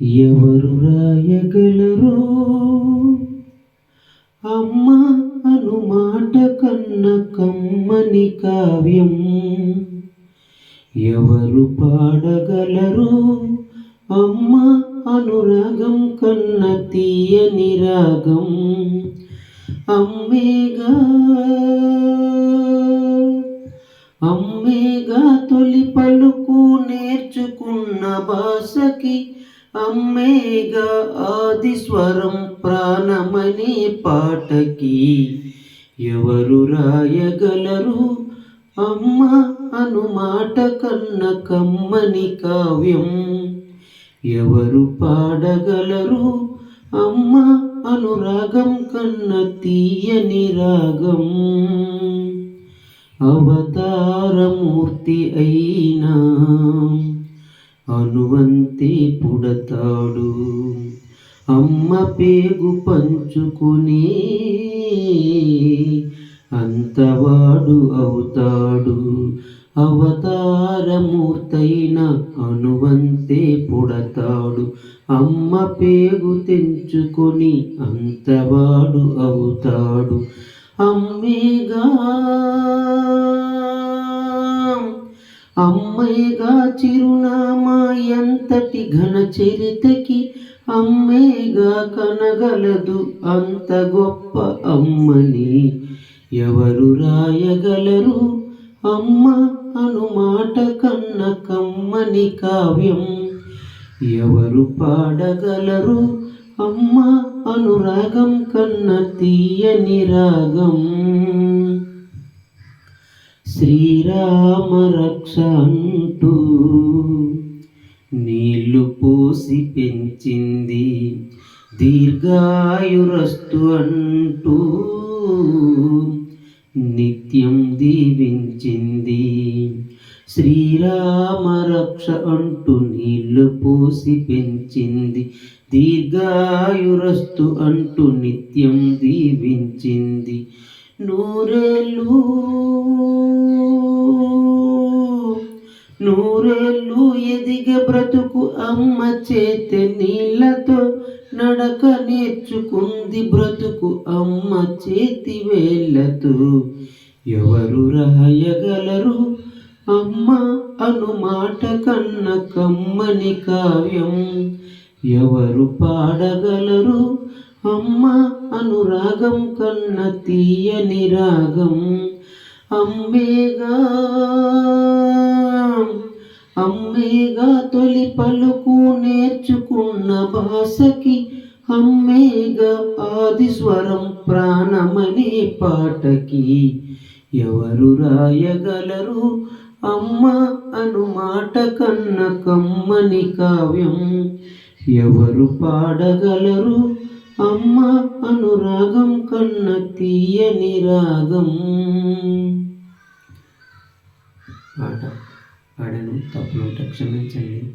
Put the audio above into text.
ఎవరు రాయగలరు? అమ్మ అనుమాట కన్న కమ్మని కావ్యం. ఎవరు పాడగలరు? అమ్మ అనురాగం కన్న తీయని రాగం. అమ్మేగా అమ్మేగా తొలి పలుకు నేర్చుకున్న భాషకి అమ్మేగా ఆది స్వరం ప్రాణమనే పాటకి. ఎవరు రాయగలరు? అమ్మ అను మాట కన్న కమ్మని కావ్యం. ఎవరు పాడగలరు? అమ్మ అనురాగం కన్న తీయని రాగం. అవతారమూర్తి అయినా. అనువంతి పుడతాడు. అమ్మ పేగు పంచుకుని అంతవాడు అవుతాడు. అవతారమూర్తైన అనువంతే పుడతాడు. అమ్మ పేగు తెంచుకొని అంతవాడు అవుతాడు. అమ్మేగా. అమ్మేగా చిరునామా ఎంతటి ఘన చరితకి అమ్మేగా కనగలదు అంత గొప్ప అమ్మని. ఎవరు రాయగలరు? అమ్మ అనుమాట కన్న కమ్మని కావ్యం. ఎవరు పాడగలరు? అమ్మ అనురాగం కన్న తీయని రాగం. శ్రీరామ రక్ష అంటూ నీళ్ళు పోసి పెంచింది దీర్ఘాయురస్తు అంటూ నిత్యం దీవించింది. శ్రీరామ రక్ష అంటూ నీళ్ళు పోసి పెంచింది. దీర్ఘాయురస్తు అంటూ నిత్యం దీవించింది. నూరేళ్ళు నూరేళ్ళు ఎదిగే బ్రతుకు అమ్మ చేతి నీళ్ళతో నడక నేర్చుకుంది బ్రతుకు అమ్మ చేతి వేళ్ళతో. ఎవరు రాయగలరు? అమ్మ అను మాట కన్న కమ్మని కావ్యం ఎవరు పాడగలరు? అమ్మ అనురాగం కన్న తీయని రాగం. అమ్మేగా అమ్మేగా తొలి పలుకు నేర్చుకున్న భాషకి అమ్మేగా ఆది స్వరం ప్రాణమనే పాటకి. ఎవరు రాయగలరు? అమ్మ అను మాట కన్న కమ్మని కావ్యం. ఎవరు పాడగలరు? అమ్మ అనురాగం కన్న తీయని రాగం. పాట పాడను తప్పులుంటే క్షమించండి.